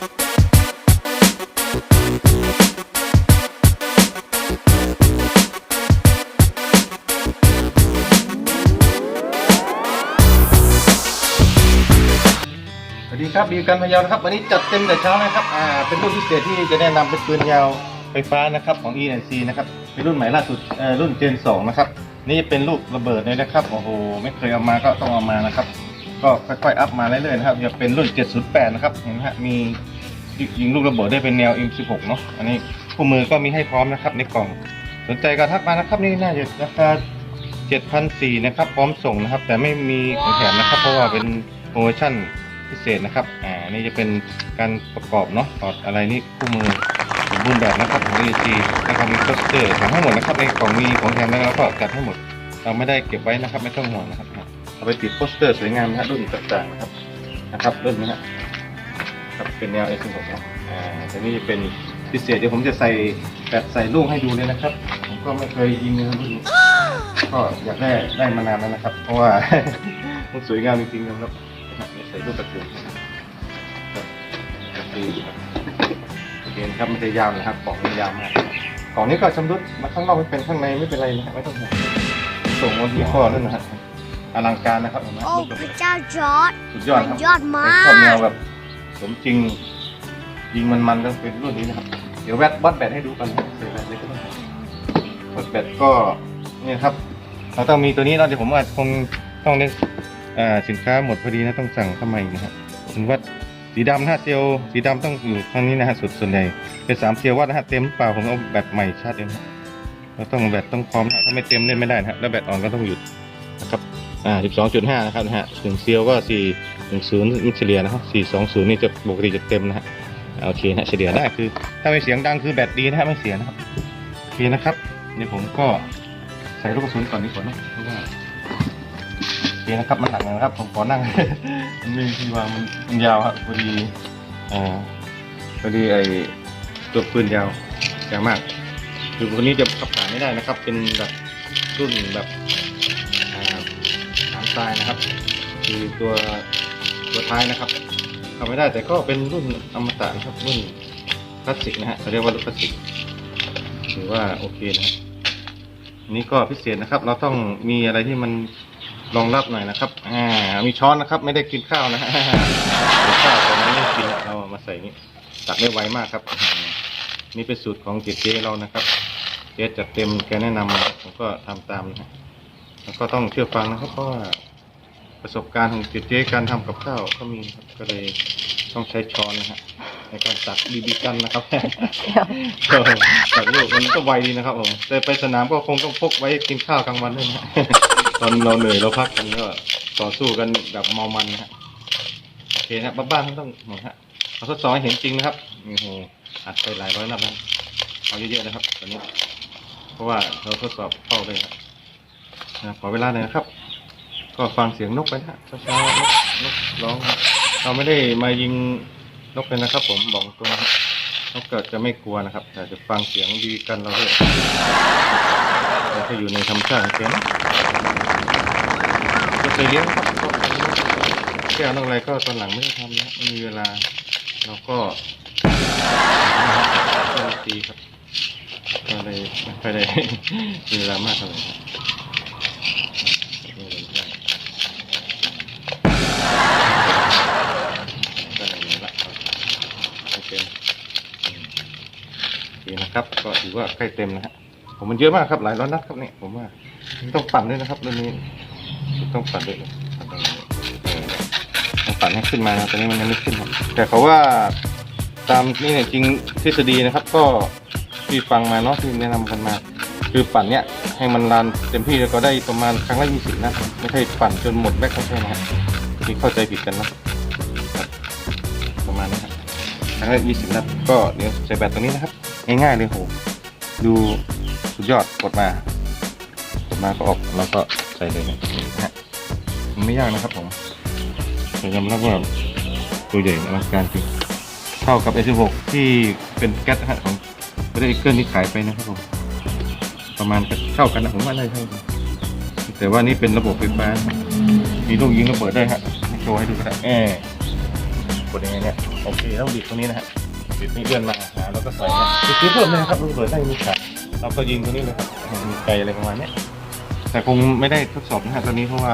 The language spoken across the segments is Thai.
สวัสดีครับดีกันพยานะครับวันนี้จัดเต็มแต่เช้านะครับอ่าเป็นรุ่นพิเศษที่จะแนะนำเป็นปืนยาวไฟฟ้านะครับของ ENC นะครับเป็นรุ่นใหม่ล่าสุดเอ่อรุ่น Gen 2นะครับนี่เป็นลูกระเบิดเลยนะครับโอ้โหไม่เคยเอามาก็ต้องเอามานะครับ ก็ค่อยๆอัพมาเรื่อยๆนะครับจะเป็นรุ่น 708 นะครับเห็นไหมฮะมี ยิงลูกระเบิดได้เป็นแนว M16 เนาะอันนี้คู่มือก็มีให้พร้อมนะครับในกล่อง สนใจก็ทักมานะครับนี่น่าจะราคา7,400นะครับพร้อมส่งนะครับ แต่ไม่มีของแถมนะครับ เพราะว่าเป็นโปรโมชั่นพิเศษนะครับอ่านี่จะเป็นการประกอบเนาะถอดอะไรนี่คู่มือสมบูรณ์แบบนะครับของ EG แล้วก็มีโปสเตอร์ทำให้หมดนะครับในกล่องมีของแถมแล้วก็จัดให้หมด เราไม่ได้เก็บไว้นะครับ ไม่ต้องห่วงนะครับเอาไปติดโปสเตอร์สวยงามนะฮะรุ่นต่างๆนะครับนะครับรุ่นนี้ฮะ ครับเป็นแนว S16 นะอ่าแต่นี่จะเป็นพิเศษเดี๋ยวผมจะใส่แบบใส่ลูกให้ดูเลยนะครับ ผมก็ไม่เคยยิงเลยครับรุ่นนี้ก็อยากได้ได้มานานแล้วนะครับ เพราะว่า มันสวยงามจริงๆนะครับนี่ใส่ลูกกระสุนนะครับกระสุนครับโอเคครับมันจะยาวนะครับกล่องมันยาวมากกล่องนี้ก็ชำรุดมาข้างนอกไม่เป็นข้างในไม่เป็นไรนะครับไม่ต้องห่วงส่งมาที่ข้อนั่นนะฮะอลังการนะครับเห็นไหมโอ้ลูกกระพสุระนเจ้าจอร์ดสุดยอดครับมันยอดมากไอ้ชอบแนวแบบ สมจริง ยิงมันๆต้องเป็นรุ่นนี้นะครับ เดี๋ยวแวดวัดแบตให้ดูกันนะครับใส่แบตเลยก็ได้วัดแบตก็เนี่ยครับ เราต้องมีตัวนี้เนาะเดี๋ยวผมว่าคงต้องได้อ่าสินค้าหมดพอดีนะต้องสั่งเข้ามาอีกนะฮะถึงวัดสีดำนะฮะเซลล์สีดำต้องอยู่ทางนี้นะฮะสุดส่วนใหญ่เป็นสามเซลล์วัดนะฮะเต็มเปล่าผมเอาแบตใหม่ชาร์จเองนะเราต้องแบตต้องพร้อมนะฮะถ้าไม่เต็มเล่นไม่ได้นะฮะแล้วแบตอ่อนก็ต้องหยุดนะครับอ่าสิบสองจุดห้านะครับนะฮะหนึ่งเซลล์ก็สี่ หนึ่งศูนย์มิเฉลี่ยนะครับสี่สองศูนย์นี่จะปกติจะเต็มนะฮะโอเคนะฮะเฉลี่ยได้คือ ถ้าไม่เสียงดังคือแบตดีนะฮะไม่เสียนะครับโอเคนะครับเดี๋ยวผมก็ใส่ลูกกระสุนก่อนดีกว่าเนะเพราะว่าโอเคนะครับมันหนักหน่อยนะครับ ผมขอนั่ง มันไม่มีที่วางมันมันยาวครับพอดีอ่าพอดีไอตัวปืนยาวยาวมากคือคนนี้จะขับผ่านไม่ได้นะครับ เป็นแบบรุ่นแบบอ่าฐานทรายนะครับ คือตัว ตัวท้ายนะครับขับไม่ได้แต่ก็เป็นรุ่นอมตะนะครับรุ่นคลาสสิกนะฮะเขาเรียกว่ารุ่นคลาสสิกถือว่าโอเคนะครับอันนี้ก็พิเศษนะครับ เราต้องมีอะไรที่มันรองรับหน่อยนะครับ อ่า มีช้อนนะครับ ไม่ได้กินข้าวนะฮะข้าวแต่มันไม่กินเรามาใส่นี่ตักได้ไวมากครับ นี่เป็นสูตรของเจ๊เรานะครับเจ๊จัดเต็มแกแนะนำผมก็ทำตามนะฮะแล้วก็ต้องเชื่อฟังนะครับเพราะว่า ประสบการณ์ของเจ๊เจ๊การทำกับข้าวก็มีครับก็เลยต้องใช้ช้อนนะฮะในการตักบีบีกันนะครับก็ตักลูกมันก็ไวดีนะครับผมแต่ไปสนามก็คงต้องพกไว้กินข้าวกลางวันด้วยนะตอนเราเหนื่อยเราพักกันก็ต่อสู้กันแบบเมามันนะฮะโอเคนะบ้านๆท่าต้องหมดฮะเราทดสอบให้เห็นจริงนะครับโอ้โหอัดไปหลายร้อยนัดแล้วเอาเยอะๆนะครับตอนนี้ เพราะว่าเราทดสอบเข้าเลยครับนะขอเวลาหน่อยนะครับ ก็ฟังเสียงนกไปนะเช้าๆนกนกร้อง เราไม่ได้มายิงนกเลยนะครับ ผมบอกตรงนะครับนกก็จะไม่กลัวนะครับ แต่จะฟังเสียงดีกันเราด้วยเราก็อยู่ในธรรมชาติของก็เคยเลี้ยงครับแก้วน้องอะไรก็ตอนหลังไม่ได้ทำนะไม่มีเวลา เราก็ตีครับก็เลยไม่ค่อยได้มีเวลามากเท่าไหร่ นะครับ ก็ถือว่าใกล้เต็มนะฮะผมมันเยอะมากครับหลายร้อยนัดครับเนี่ยผมว่าต้องปั่นด้วยนะครับเรื่องนี้ ต้องปั่นด้วยปั่นตรงนี้เออต้องปั่นให้ขึ้นมานะตอนนี้มันยังไม่ขึ้นครับแต่เขาว่าตามนี่เนี่ยจริงทฤษฎีนะครับ ก็ที่ฟังมาเนาะที่แนะนำกันมา คือปั่นเนี้ยให้มันรันเต็มที่แล้วก็ได้ประมาณครั้งละยี่สิบนะไม่ใช่ปั่นจนหมดแบ็คไม่ใช่นะฮะที่เข้าใจผิดกันนะประมาณนี้ครับครั้งละยี่สิบนัดก็เดี๋ยวใส่แบตตรงนี้นะครับ ง่ายๆเลยโห ดูสุดยอดกดมากดมาก็ออกแล้วก็ใส่เลยนะฮะมันไม่ยากนะครับผมแต่ยอมรับว่าตัวใหญ่อลังการจริงเท่ากับ S16 ที่เป็นแก๊สของบริษัทเกิลที่ขายไปนะครับผมประมาณเท่ากันนะผมว่าน่าจะเท่ากันแต่ว่านี่เป็นระบบไฟฟ้ามีลูกยิงระเบิดได้ฮะโชว์ให้ดูก็ได้แอบกดยังไงเนี่ยโอเคแล้วบิดตรงนี้นะฮะ บิดนี่เลื่อนมาหาแล้วก็ใส่นะคือคิดเพิ่มเลยนะครับลูกระเบิดได้มีขาเราก็ยิงตรงนี้เลยครับมีไกลอะไรประมาณเนี้ยแต่คงไม่ได้ทดสอบนะฮะตอนนี้เพราะว่า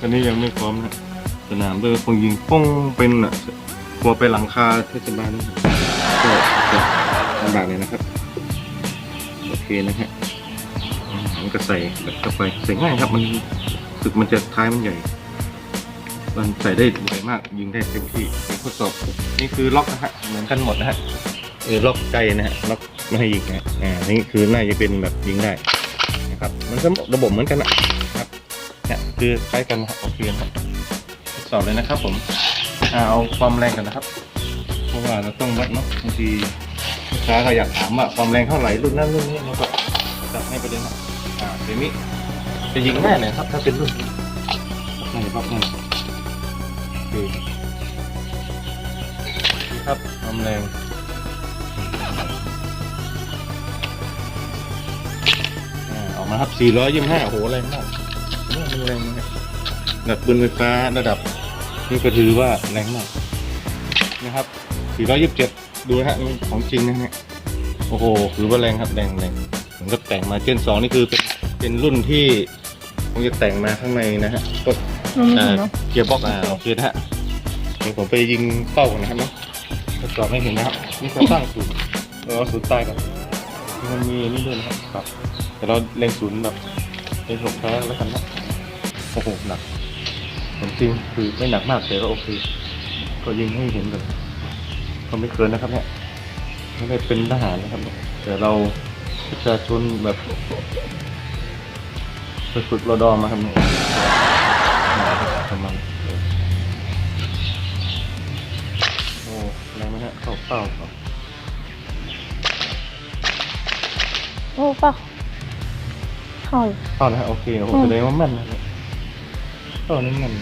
ตอนนี้ยังไม่พร้อมนะสนามเบอร์คงยิงป้องเป็นอะกลัวไปหลังคาเทศบาลนะครับก็จะลำบากเลยนะครับโอเคนะฮะอืมมันก็ใส่แบบเข้าไปใส่ง่ายครับมันรู้สึกมันจะท้ายมันใหญ่ มันใส่ได้ไวมากยิงได้เต็มที่ทดสอบนี่คือล็อกนะฮะเหมือนกันหมดนะฮะเออล็อกไกลนะฮะล็อกไม่ให้ยิงนะอ่านี่คือน่าจะเป็นแบบยิงได้นะครับ มันก็ระบบเหมือนกันนะครับเนี่ยคือคล้ายกันนะครับโอเคนะครับทดสอบเลยนะครับ ผมเอาความแรงกันนะครับ เพราะว่าเราต้องวัดเนาะบางทีลูกค้าเขาอยากถามว่าความแรงเท่าไหร่รุ่นนั้นรุ่นนี้เราก็จัดให้ไปเลยนะอ่าเดมิจะยิงง่เลยครับ ถ้าเป็นรุ่นนี้ง่ายมากง่ย คนี่ครับความแรงอ่าออกมาครับ 425 โอ้โห แรงมากเนี่มันแรงมากระดับปืนไฟฟ้าระดับ นี่ก็ถือว่าแรงมากนะครับ 427 ดูนะฮะของจริงนะฮะโอ้โหถือว่าแรงครับ แรงแรงเหมือนกับแต่งมาเจนสองนี่คือเป็นเป็นรุ่นที่คงจะแต่งมาข้างในนะฮะก็ นไม่อ่าเห็นเนาะเกียร์บ็อกซ์อ่าโอเคนะฮะเดี๋ยวผมไปยิงเป้าก่อนนะครับเนาะทดสอบให้เห็นนะครับนี่จะตั้งศูนย์เราเอาศูนย์ใต้ก่อนนี่มันมีนี่ด้วยนะครับครับแต่เราเล็งศูนย์แบบเป็นหกแท้แล้วกันนะโอ้โหหนักของจริงคือไม่หนักมากแต่ก็โอเคก็ยิงให้เห็นเลยก็ไม่เกินนะครับเนี่ยไม่ได้เป็นทหารนะครับเนี่ยแต่เราประชาชนแบบไปฝึกรอดอมาครับ เข้าอยู่เข้านะฮะโอเคโอ้โหอืมแสดงว่าแม่นนะเนี่ยเข้านี่แม่น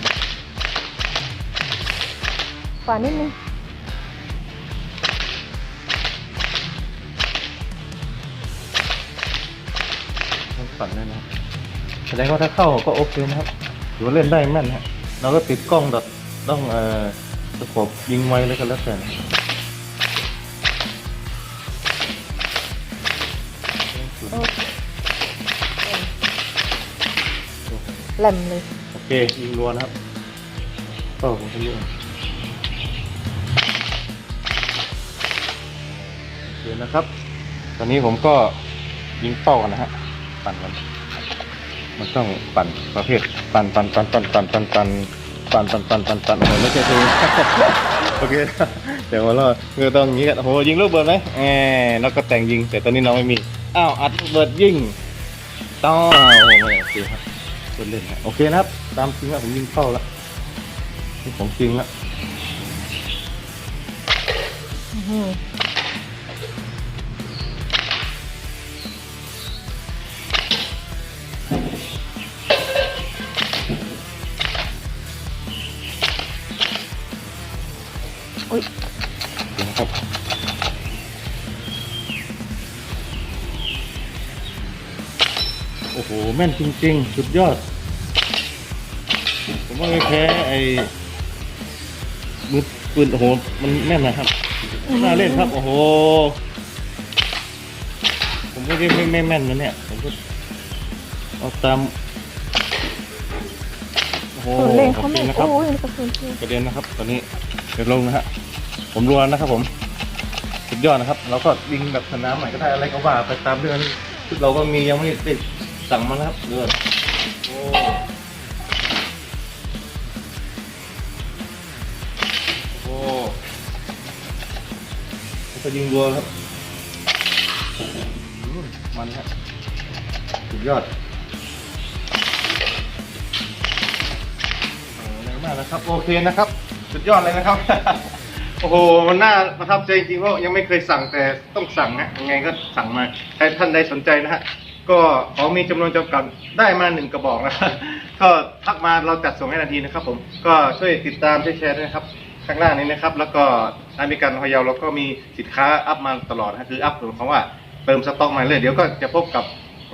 ฝ่านิดนึงต้องปั่นด้วยนะแสดงว่าถ้าเข้าก็โอเคนะครับถือว่าเล่นได้แม่นฮะเราก็ติดกล้องแบบต้องเอ่อสะกบยิงไวเลยก็แล้วแต่นะโอเค หลมเลย โอเค ยิงรัวนะครับก็ผมจะเลือกโอเคนะครับ ตอนนี้ผมก็ยิงเป้ากันนะฮะ ปั่นกัน มันต้องปั่นประเภท ปั่นปั่นปั่นปั่นปั่นปั่นปั่นปั่นปั่นปั่นปั่นปั่นโอ้โหไม่ใช่เพลง โอเคนะแต่ว่าเราเมื่อต้องอย่างนี้กันโอ้โหยิงลูกเบิร์ดไหมแหมแล้วก็แต่งยิง แต่ตอนนี้น้องไม่มี อ้าวอัดลูกเบิร์ดยิงต้องโอ้โหไม่โอเคครับ เล่นเล่นๆฮะโอเคนะครับ ตามจริงแล้วผมยิงเข้าแล้วนี่ของจริงแล้วอื้อหืออุ้ยเดี๋ยวนะครับ โอ้โห แม่นจริง ๆ สุดยอด ผมว่าไม่แพ้ไอ้มือปืนโอ้โห มันแม่นนะครับ น่าเล่นครับ โอ้โห ผมก็ไม่ไม่ไม่แม่นนะเนี่ย ผมก็เอาตามโอ้โหส่วนเล่งขอเขาบไม่คุณนะครับโอ้ยกระสุนเชียวกระเด็นนะครับ ตอนนี้เดี๋ยวลงนะฮะ ผมรัวนะครับผม สุดยอดนะครับ เราก็ยิงแบบสนามใหม่ก็ได้อะไรก็ว่าไปตามเรื่องชุดเราก็มียังไม่ได้ สั่งมาครับเรื่องโอ้โหแล้ก็ยิงรัวครับมันฮะสุดยอดโอ้แรงมากนะครับ โอเคนะครับ สุดยอดเลยนะครับ โอ้โห มันน่าประทับใจจริงเพราะยังไม่เคยสั่งแต่ต้องสั่งนะยังไงก็สั่งมาใครท่านใดสนใจนะฮะ ก็ของมีจำนวนจำกัดได้มาหนึ่งกระบอกนะก็ทักมาเราจัดส่งให้ทันทีนะครับ ผมก็ช่วยติดตามช่วยแชร์ด้วยนะครับ ข้างล่างนี้นะครับ แล้วก็อเมริกันพะเยาเราก็มีสินค้าอัพมาตลอดนะคืออัพหมายความว่าเติมสต็อกมาเลยเดี๋ยวก็จะพบกับ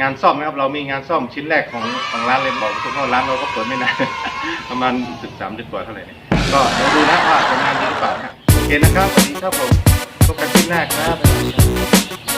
งานซ่อมนะครับ เรามีงานซ่อมชิ้นแรกของของร้านเลยบอกทุกคนร้านเราก็เปิดไม่นานประมาณสิบสามเดือนกว่าเท่าไหร่เนี่ยก็เดี๋ยวดูนะว่าจะงานดีหรือเปล่านะคนะครับสวัสดีครับผมพบกันที่หน้าครับ